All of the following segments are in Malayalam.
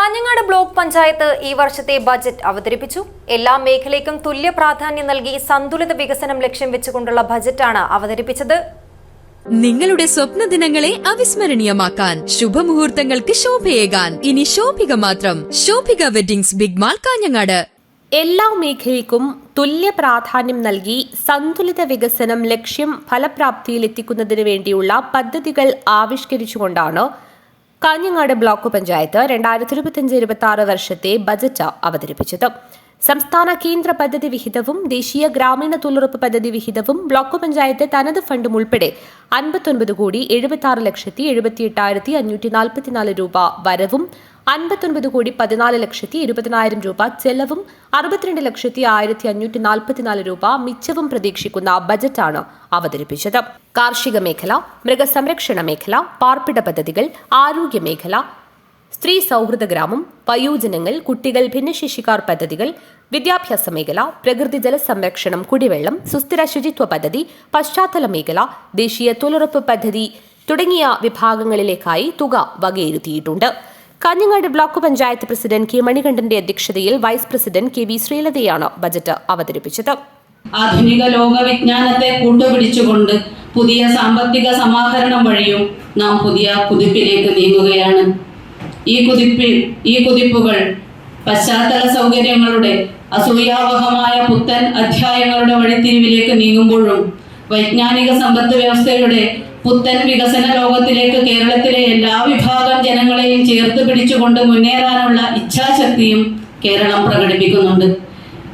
കാഞ്ഞങ്ങാട് ബ്ലോക്ക് പഞ്ചായത്ത് ഈ വർഷത്തെ ബജറ്റ് അവതരിപ്പിച്ചു. എല്ലാ മേഖലയ്ക്കും തുല്യ പ്രാധാന്യം നൽകി സന്തുലിത വികസനം ലക്ഷ്യം വെച്ചുകൊണ്ടുള്ള ബജറ്റാണ് അവതരിപ്പിച്ചത്. നിങ്ങളുടെ സ്വപ്ന ദിനങ്ങളെ അവിസ്മരണീയമാക്കാൻ ശുഭമുഹൂർത്തങ്ങൾക്ക് ശോഭയേകാൻ. ഇനി ശോഭിക മാത്രം. Shobhika weddings big mall Kanhangad. എല്ലാ മേഖലയ്ക്കും തുല്യ പ്രാധാന്യം നൽകി സന്തുലിത വികസനം ലക്ഷ്യം ഫലപ്രാപ്തിയിലെത്തിക്കുന്നതിന് വേണ്ടിയുള്ള പദ്ധതികൾ ആവിഷ്കരിച്ചുകൊണ്ടാണ് കാഞ്ഞങ്ങാട് ബ്ലോക്ക് പഞ്ചായത്ത് രണ്ടായിരത്തി ഇരുപത്തിയഞ്ച് ഇരുപത്തി ആറ് വർഷത്തെ ബജറ്റ് അവതരിപ്പിച്ചത്. സംസ്ഥാന കേന്ദ്ര പദ്ധതി വിഹിതവും ദേശീയ ഗ്രാമീണ തൊഴിലുറപ്പ് പദ്ധതി വിഹിതവും ബ്ലോക്ക് പഞ്ചായത്ത് തനത് ഫണ്ടും ഉൾപ്പെടെ അൻപത്തൊൻപത് കോടി എഴുപത്തി ആറ് ലക്ഷത്തി എഴുപത്തി എട്ടായിരത്തി അഞ്ഞൂറ്റി നാൽപ്പത്തിനാല് രൂപ വരവും അൻപത്തൊൻപത് കോടി പതിനാല് ലക്ഷത്തി ഇരുപതിനായിരം രൂപ ചെലവും അറുപത്തിരണ്ട് ലക്ഷത്തി ആയിരത്തി അഞ്ഞൂറ്റി നാൽപ്പത്തിനാല് രൂപ മിച്ചവും പ്രതീക്ഷിക്കുന്ന ബജറ്റാണ് അവതരിപ്പിച്ചത്. കാർഷിക മേഖല മൃഗസംരക്ഷണ മേഖല പാർപ്പിട പദ്ധതികൾ ആരോഗ്യ മേഖല സ്ത്രീ സൗഹൃദ ഗ്രാമം വയോജനങ്ങൾ കുട്ടികൾ ഭിന്നശേഷിക്കാർ പദ്ധതികൾ വിദ്യാഭ്യാസ മേഖല പ്രകൃതി ജല സംരക്ഷണം കുടിവെള്ളം സുസ്ഥിര ശുചിത്വ പദ്ധതി പശ്ചാത്തല മേഖല ദേശീയ തൊഴിലുറപ്പ് പദ്ധതി തുടങ്ങിയ വിഭാഗങ്ങളിലേക്കായി തുക വകയിരുത്തിയിട്ടുണ്ട്. Kanhangad block panchayat president K മണികണ്ഠന്റെ അധ്യക്ഷതയിൽ വൈസ് പ്രസിഡന്റ് കെ വി ശ്രീലതയാണ് ബജറ്റ് അവതരിപ്പിച്ചത്. ആധുനിക ലോകവിജ്ഞാനത്തെ കൂട്ടുപിടിച്ചുകൊണ്ട് പുതിയ സാമ്പത്തിക സമാഹരണം വഴിയും നാം പുതിയ കുതിപ്പിലേക്ക് നീങ്ങുകയാണ്. ഈ കുതിപ്പിൽ ഈ കുതിപ്പുകൾ പശ്ചാത്തല സൗകര്യങ്ങളുടെ അസൂയാവഹമായ പുത്തൻ അധ്യായങ്ങളുടെ വഴിത്തിരിവിലേക്ക് നീങ്ങുമ്പോഴും വൈജ്ഞാനിക സമ്പദ് വ്യവസ്ഥയുടെ പുത്തൻ വികസന ലോകത്തിലേക്ക് കേരളത്തിലെ എല്ലാ വിഭാഗം ജനങ്ങളെയും ചേർത്ത് പിടിച്ചുകൊണ്ട് മുന്നേറാനുള്ള ഇച്ഛാശക്തിയും കേരളം പ്രകടിപ്പിക്കുന്നുണ്ട്.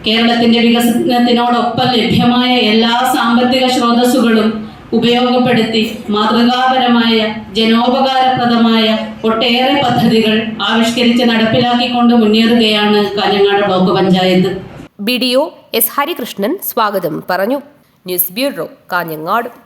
കേരളത്തിന്റെ വികസനത്തിനോടൊപ്പം ലഭ്യമായ എല്ലാ സാമ്പത്തിക സ്രോതസ്സുകളും ഉപയോഗപ്പെടുത്തി മാതൃകാപരമായ ജനോപകാരപ്രദമായ ഒട്ടേറെ പദ്ധതികൾ ആവിഷ്കരിച്ച് നടപ്പിലാക്കിക്കൊണ്ട് മുന്നേറുകയാണ് Kanhangad block panchayat. B D O S Harikrishnan സ്വാഗതം പറഞ്ഞു. News bureau Kanhangad.